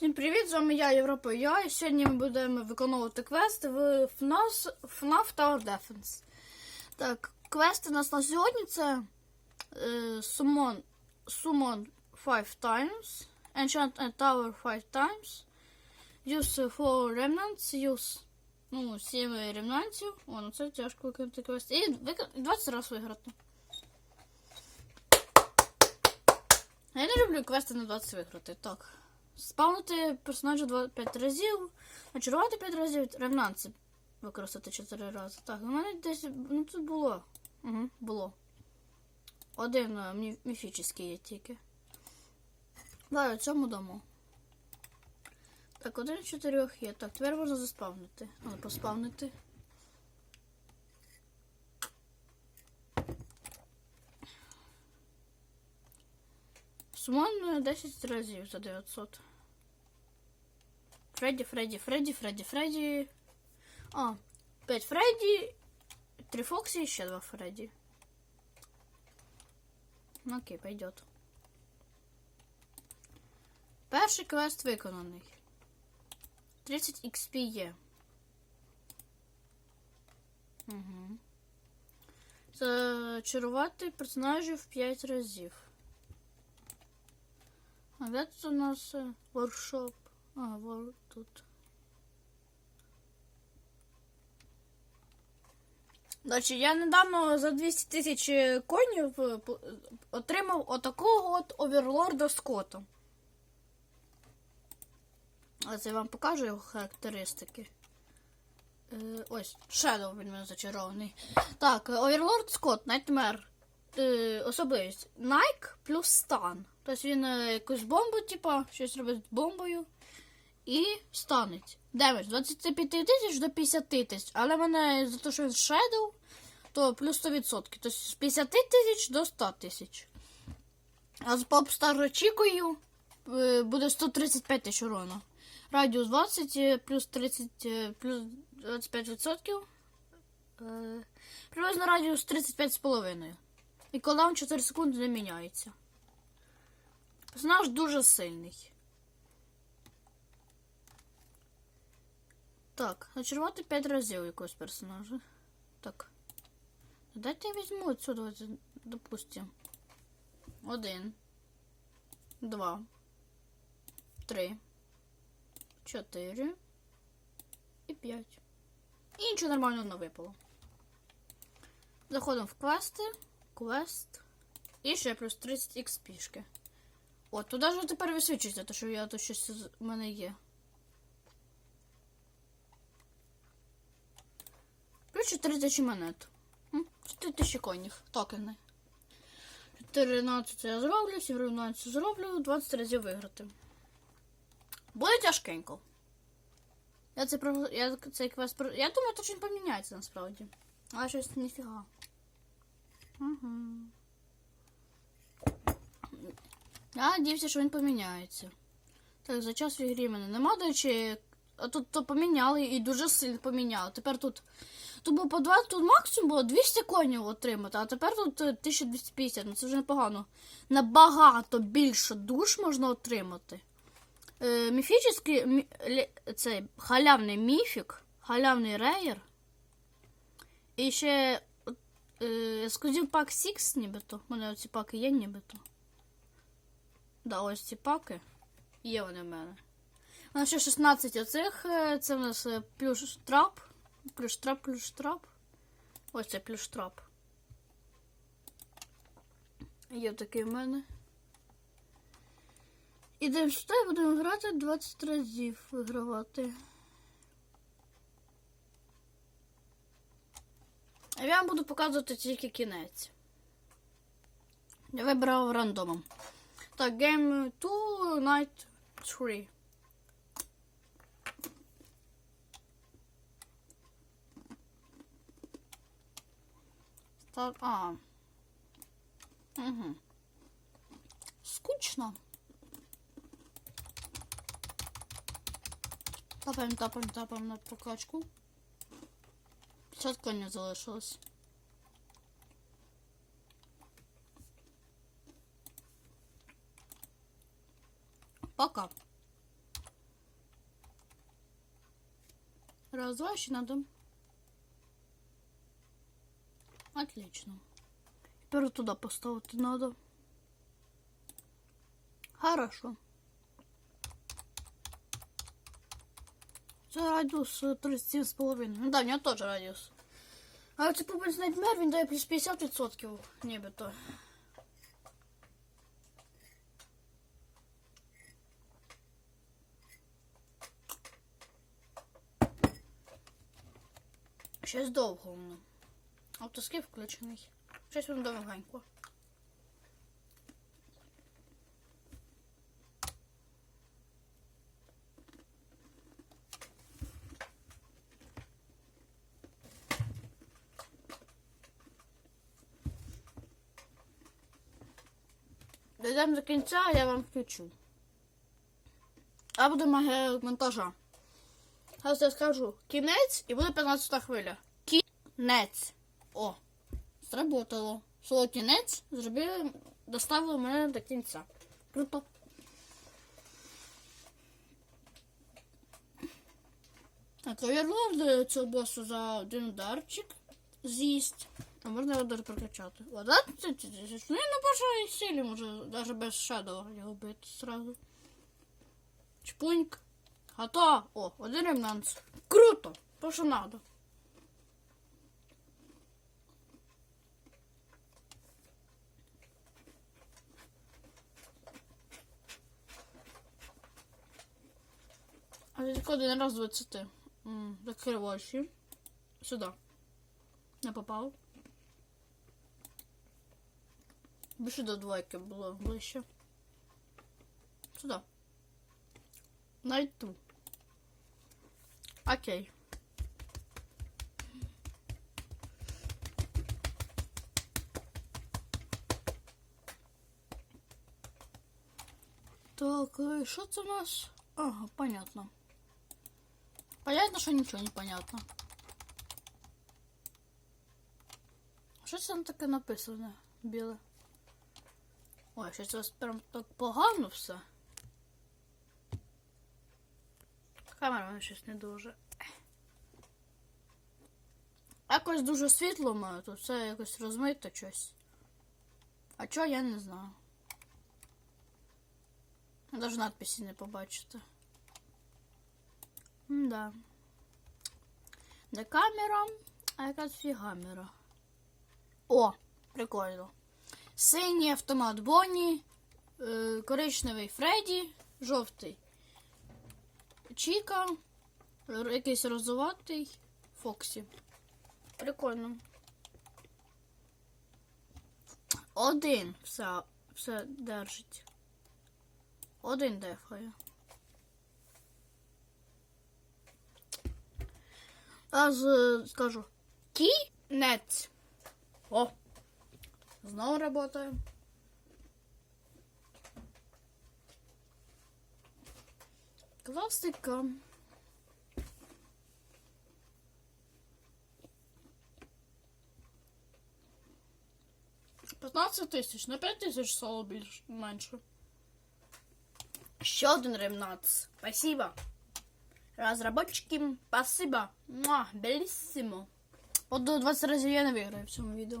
Всім привіт! З вами я, Європа Я, і сьогодні ми будемо виконувати квести в FNAF, Tower Defense. Так, квести у нас на сьогодні це е, Summon, Summon 5 times, Enchant a Tower 5 times, Use 4 Remnants, Use ну, 7 ремнантів. О, ну це тяжко виконати квести. І 20 разів виграти. Я не люблю квести на 20 виграти. Так. Спавнити персонажа 2 5 разів, очарувати 5 разів, ревнанці використати 4 рази. Так, у мене десь. Ну тут було. Угу, було. Один е, мі- міфічний є тільки. Давай, цьому дамо. Так, один з чотирьох є. Так, тепер можна заспавнити. Але поспавнити. Сумон е, 10 разів за 900. Фредді, Фредді, Фредді, Фредді, Фредді. А, 5 Фредді, 3 Фоксі і ще 2 Фредді. Ну, окей, пойдет. Перший квест виконаний. 30 XP є. Угу. Зачарувати персонажів 5 разів. А де тут у нас е, воркшоп? А, вор тут. Значить, я недавно за 200 тисяч коїнів е, отримав отакого от оверлорда Скотта. А це я вам покажу його характеристики. Е, ось, Shadow він мене зачарований. Так, е, Оверлорд Скотт, Nightmare. Е, особливість. Nike плюс стан. Тобто він е, якусь бомбу, типа, щось робить з бомбою. І станеть. Демедж 25 тисяч до 50 тисяч. Але мене за те, що він Shadow, то плюс 100%. Тобто з 50 тисяч до 100 тисяч. А з Popstar очікую е, буде 135 тисяч урона. Радіус 20 е, плюс 30 е, плюс 25%. Е, Приблизно радіус 35,5. І колдаун 4 секунди не міняється. Персонаж дуже сильний. Так, зачарувати 5 разів якогось персонажа. Так. Дайте я візьму отсюда, допустим. Один. Два. Три. Чотири. І п'ять. І нічого нормального не випало. Заходимо в квести. Квест. І ще плюс 30 XP. От, туди ж тепер висвічується, що я тут щось в мене є. 4 тисячі монет. М, 4 тисячі конів. Токени. 14 я зроблю, 17 зроблю, 20 разів виграти. Буде тяжкенько. Я цей, про- я цей квест про. Я думаю, то він поміняється насправді. Але щось ніфіга. Угу. Я надіюся, що він поміняється. Так, за час в ігрі мене нема, до речі. А тут то поміняли і дуже сильно поміняли. Тепер тут. Було по 20, тут максимум було 200 конів отримати, а тепер тут е, 1250. Ну це вже непогано. Набагато більше душ можна отримати. Е, міфічний мі, цей халявний міфік, халявний рейер. І ще е, ексклюзив пак 6 нібито. У мене оці паки є нібито. Да, ось ці паки. Є вони в мене. У нас ще 16 оцих. е, Це в нас е, плюс трап. Плюс трап, плюс трап. Ось це плюс трап. Є такий в мене. Ідемо сюди, будемо грати 20 разів вигравати. Я вам буду показувати тільки кінець. Я вибрав рандомом. Так, Game 2, Night 3. Так, а. Угу. Скучно. Тапаем, тапаем, тапаем на прокачку. П'ятка не залишилось. Пока. Раз, два, ще надо. Отлично. Теперь туда поставити надо. Хорошо. Це радіус е, 37,5. Ну да, в нього теж радіус. А це Pupils Nightmare, він дає плюс 50% нібито. Щось довго воно. Автоскіп включений. Щось воно довгенько. Дійдемо до кінця, я вам включу. А буде магія монтажа. Зараз я скажу кінець і буде 15 хвиля. Кінець. О, сработало. Слово кінець зробили, доставили мене до кінця. Круто. Так, оверлорд цього босу за один ударчик з'їсть. А можна його даже прокачати. Вода, це, ну, я на бажаю силі може навіть без шедова його бити сразу. Чпуньк. Готово. О, один ремнанс. Круто! То, що надо. А тільки один раз 20. М, Закриваючи. Сюди. Не попав. Більше до двойки було ближче. Сюди. Найду. Окей. Так, і що це у нас? Ага, понятно. Понятно, що нічого не понятно. Що це там таке написано? Біле. Ой, щось у вас прям так погано все. Камера вона щось не дуже. Якось дуже світло має, тут все якось розмито щось. А чого я не знаю. Навіть надписі не побачите. Да. Де камера, а якась фігамера. О, прикольно. Синій автомат Бонні, е, коричневий Фредді, жовтий Чіка, якийсь розуватий Фоксі. Прикольно. Один все, все держить. Один дефає. А з, скажу кінець. О! Знову работає. Класика. П'ятнадцять тисяч, на п'ять тисяч стало більше менше. Ще один ремнац. Спасибо. Разработчики, спасибо. Муа, беліссимо. От до 20 разів я не виграю в цьому відео.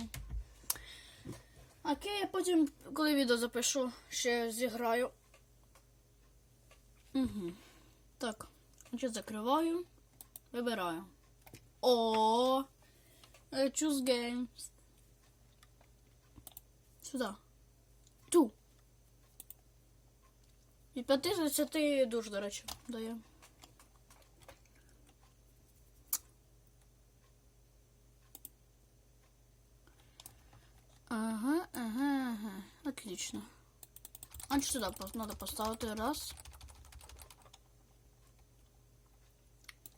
Окей, потім, коли відео запишу, ще зіграю. Угу. Так, значить закриваю. Вибираю. О, choose games. Сюди. Ту. І 50 душ, до речі, дає. Ага, ага, ага. Отлично. А что сюда надо поставить раз.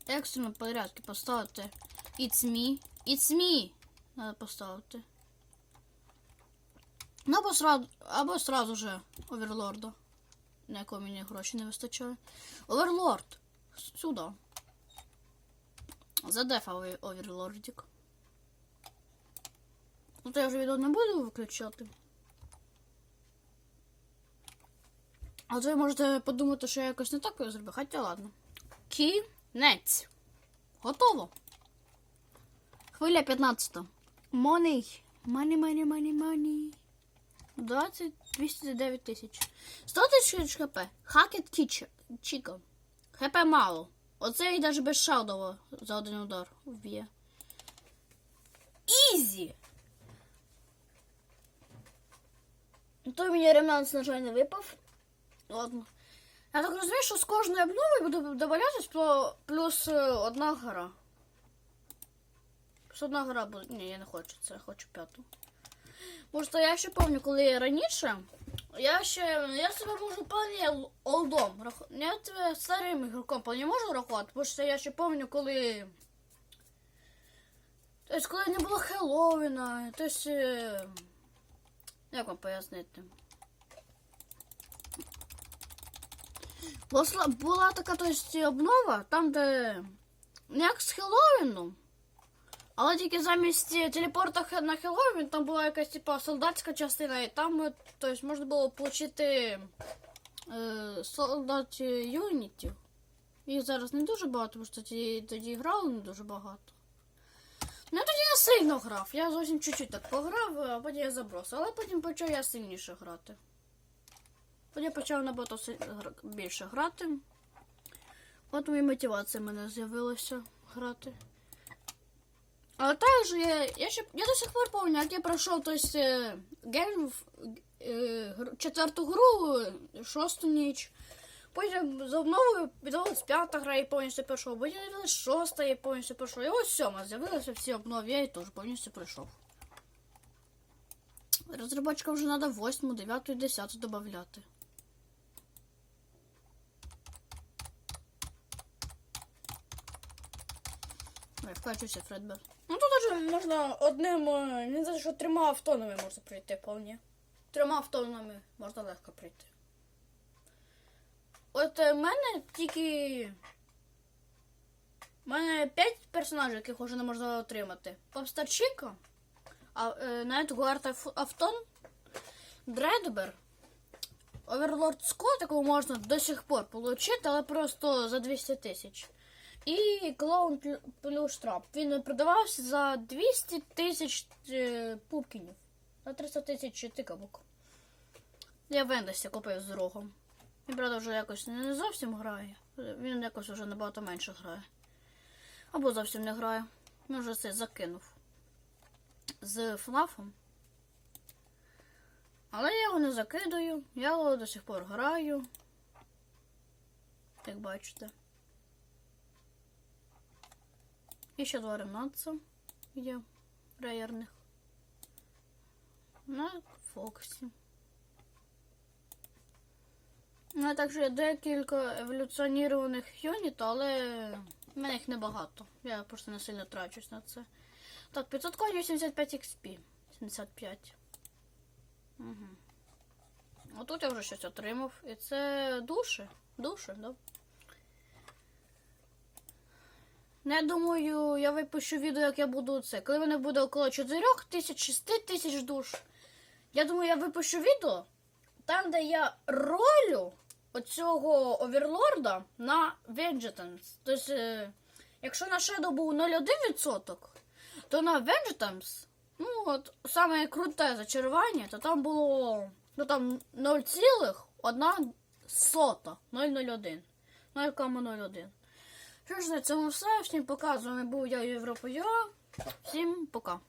Екстрено порядки поставити. It's me. It's me. Надо поставити. Ну, або сразу, або сразу же оверлорда. На якого мені гроші не вистачає. Оверлорд. Сюди. Задефав оверлордик. Ну, то я вже відео не буду виключати. А то ви можете подумати, що я якось не так його зробив. Хоча ладно. Кінець. Готово. Хвиля 15. Money. Money, money, money, money. 20, 209 тисяч. 100 тисяч хп. Хакет Кіча. Чіка. ХП мало. Оце і навіть без шалдова за один удар вб'є. Ізі! Той мені ремнанс, на жаль, не випав. Ладно. Я так розумію, що з кожної обнови буде додаватись пло- плюс е, одна гра. Плюс одна гра буде. Ні, я не хочу це, я хочу п'яту. Просто я ще пам'ятаю, коли раніше. Я ще. Я себе можу пані олдом. Я тебе старим ігроком не можу рахувати, тому що я ще пам'ятаю, коли. Тобто, коли не було Хеллоуіна, тобто. Як вам пояснити? Була, була така то есть, обнова, там, де як з Хеллоуіном, але тільки замість телепорта на Хеллоуін там була якась типа солдатська частина, і там то есть, можна було отримати е, солдат юнітів. Їх зараз не дуже багато, тому що тоді, тоді грали не дуже багато. Ну, тоді не сильно грав. Я зовсім чуть-чуть так пограв, а потім я забросив. Але потім почав я сильніше грати. Потім я почав набагато більше грати. От і мотивація в мене з'явилася грати. Але також я, я, ще, я до сих пор пам'ятаю, як я пройшов то есть, е, гейм, е, четверту гру, шосту ніч. Потім за мною віддалась п'ята гра і повністю пройшов. Потім з'явилась шоста і повністю пройшов. І ось сьома з'явилася всі обнови, я її теж повністю пройшов. Розробочкам вже треба восьму, дев'яту і десяту додати. Ой, вкачуся, Фредбер. Ну тут даже можна одним, не знаю, що трьома автонами можна пройти вполне. Трьома автонами можна легко пройти. От е, в мене тільки. У мене 5 персонажів, яких вже не можна отримати. Попстарчика, е, Найт Гуард Аф- Автон, Дредбер, Оверлорд Скотт, якого можна до сих пор отримати, але просто за 200 тисяч. І клоун Плю- плюс трап. Він продавався за 200 тисяч е, пупкінів. За 300 тисяч тикавок. Я в Ендесі купив з рогом. Він, правда, вже якось не зовсім грає. Він якось вже набагато менше грає. Або зовсім не грає. Він вже це закинув з ФНАФом. Але я його не закидаю, я його до сих пор граю. Як бачите. І ще два ремнатца є реєрних. На Фоксі. Ну, також є декілька еволюціонірованих юнітів, але в мене їх небагато. Я просто не сильно трачусь на це. Так, 500 конів 75 XP. 75. Угу. Отут я вже щось отримав. І це душі. Душі, да? Я думаю, я випущу відео, як я буду це. Коли мене буде около 4 тисяч, 6 тисяч душ. Я думаю, я випущу відео там, де я ролю оцього оверлорда на Vengeance. Тобто, якщо на Shadow був 0,1%, то на Vengeance, ну от саме круте зачарування, то там було ну там 0,1 сота, 0,01. 0,01. Що ж на цьому все. Всім пока. З вами був я Європа. Всім пока.